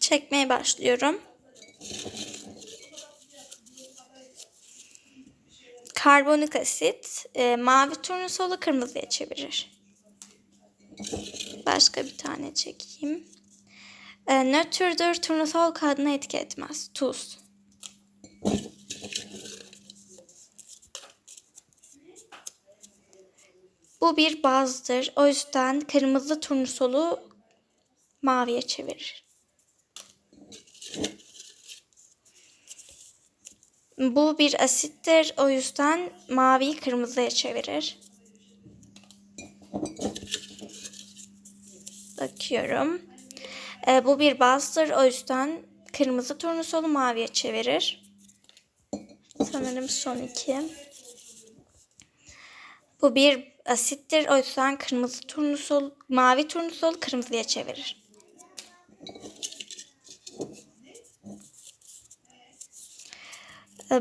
Çekmeye başlıyorum. Karbonik asit e, mavi turnusolu kırmızıya çevirir. Başka bir tane çekeyim. E, nötrdür turnusol kağıdına etki etmez. Tuz. Bu bir bazdır. O yüzden kırmızı turnusolu maviye çevirir. Bu bir asittir. O yüzden maviyi kırmızıya çevirir. Bakıyorum. Ee, bu bir bazdır. O yüzden kırmızı turnusolu maviye çevirir. Sanırım son iki. Bu bir asittir. O yüzden kırmızı turnusol, mavi turnusol kırmızıya çevirir.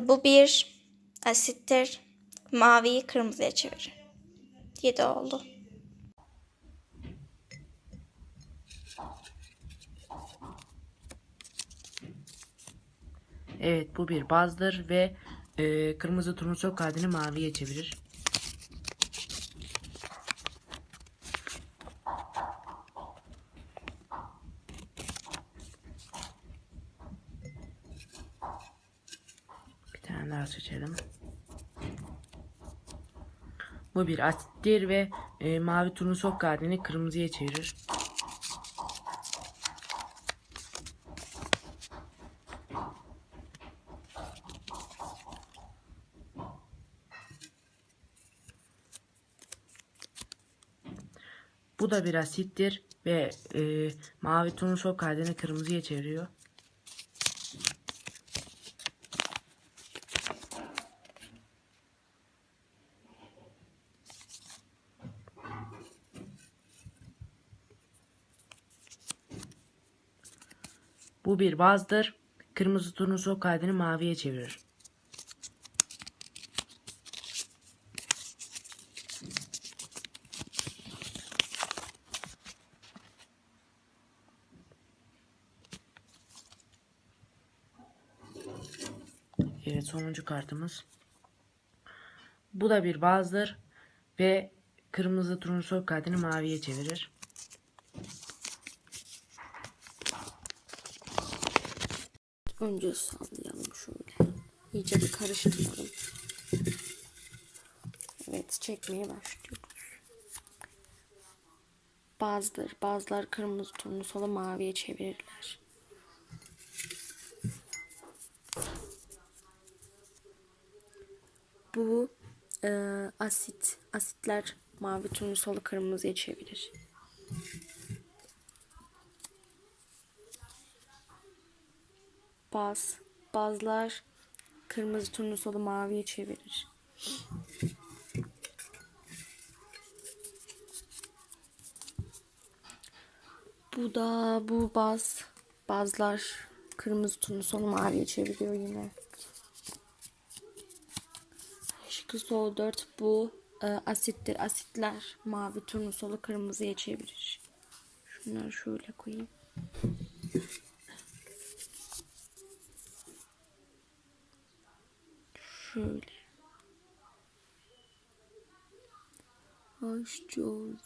Bu bir asittir. Maviyi kırmızıya çevirir. 7 oldu. Evet bu bir bazdır ve e, kırmızı turnusol kağıdını maviye çevirir. Bir tane daha seçelim. Bu bir asittir ve e, mavi turnusol kağıdını kırmızıya çevirir. Bu da bir asittir ve e, mavi turnusol kağıdını kırmızıya çeviriyor. Bu bir bazdır. Kırmızı turnusol kağıdını maviye çevirir. Evet sonuncu kartımız. Bu da bir bazdır ve kırmızı turnusol kağıdını maviye çevirir. Önce sallayalım şöyle. İyice bir karıştıralım. Evet çekmeye başlıyoruz. Bazıları, bazılar kırmızı turnusolu maviye çevirirler. Bu e, asit, asitler mavi turnusolu kırmızıya çevirir. Baz, bazlar kırmızı turnusolu maviye çevirir. Bu da bu baz, bazlar kırmızı turnusolu maviye çeviriyor yine. Şıkkı sol 4 bu e, asittir. Asitler mavi turnusolu kırmızıya çevirir. Şunları şöyle koyayım. Şöyle. Hoş George.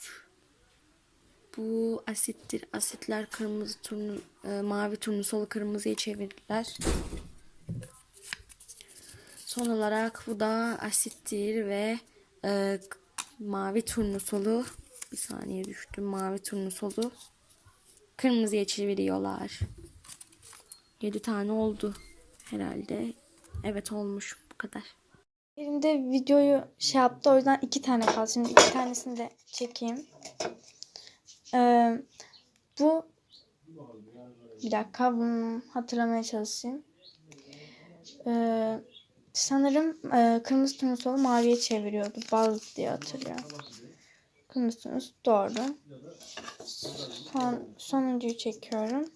Bu asittir. Asitler kırmızı turnu, e, mavi turnusolu kırmızıya çevirirler. Son olarak bu da asittir ve e, mavi turnusolu bir saniye düştüm. Mavi turnusolu kırmızıya çeviriyorlar. 7 tane oldu herhalde. Evet olmuş kadar. Birinde videoyu şey yaptı o yüzden iki tane kaldı. Şimdi iki tanesini de çekeyim. Ee, bu bir dakika bunu hatırlamaya çalışayım. Ee, sanırım e, kırmızı turnusolu maviye çeviriyordu. Baz diye hatırlıyorum. Kırmızı turnus doğru. Son, sonuncuyu çekiyorum.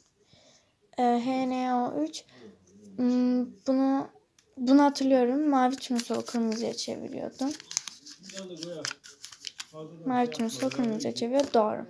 Ee, HNO3 Hmm, bunu bunu hatırlıyorum. Mavi turnusol kırmızıya çeviriyordum. Mavi turnusol kırmızıya çeviriyor. Doğru.